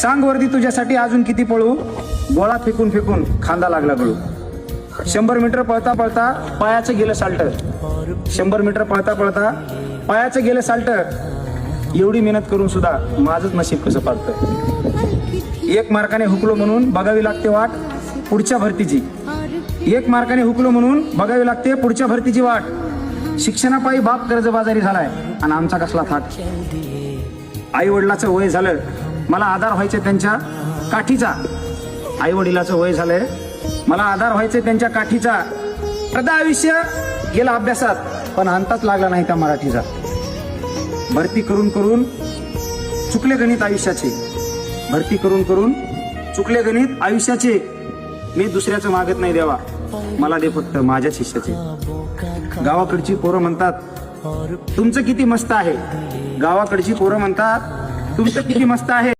सांग वरती तुझ्यासाठी अजून किती पळू? गोळा फेकून फेकून खांदा लागला गळू. शंभर मीटर पळता पळता पायाचं गेलं साल्ट शंभर मीटर पळता पळता पायाचं गेलं साल्ट एवढी मेहनत करून सुद्धा माझंच नशीब कसं पाळतं एक मार्काने हुकलो म्हणून बघावी लागते वाट पुढच्या भरतीची. एक मार्काने हुकलो म्हणून बघावी लागते पुढच्या भरतीची वाट. शिक्षणापायी बाप कर्जबाजारी झालाय आणि आमचा कसला थाट? आई वडिलाचं वय झालं मला आधार व्हायचे त्यांच्या काठीचा. आई वडिलाचं वय झालंय. मला आधार व्हायचे त्यांच्या काठीचा. अर्धा आयुष्य गेलं अभ्यासात पण अंताच लागला नाही त्या मराठीचा. भरती करून करून चुकले गणित आयुष्याचे. भरती करून करून चुकले गणित आयुष्याचे. मी दुसऱ्याचं मागत नाही देवा. मला दे फक्त माझ्या शिष्याचे. गावाकडची पोरं म्हणतात तुमचं किती मस्त आहे. गावाकडची पोरं म्हणतात तुमचं किती मस्त आहे.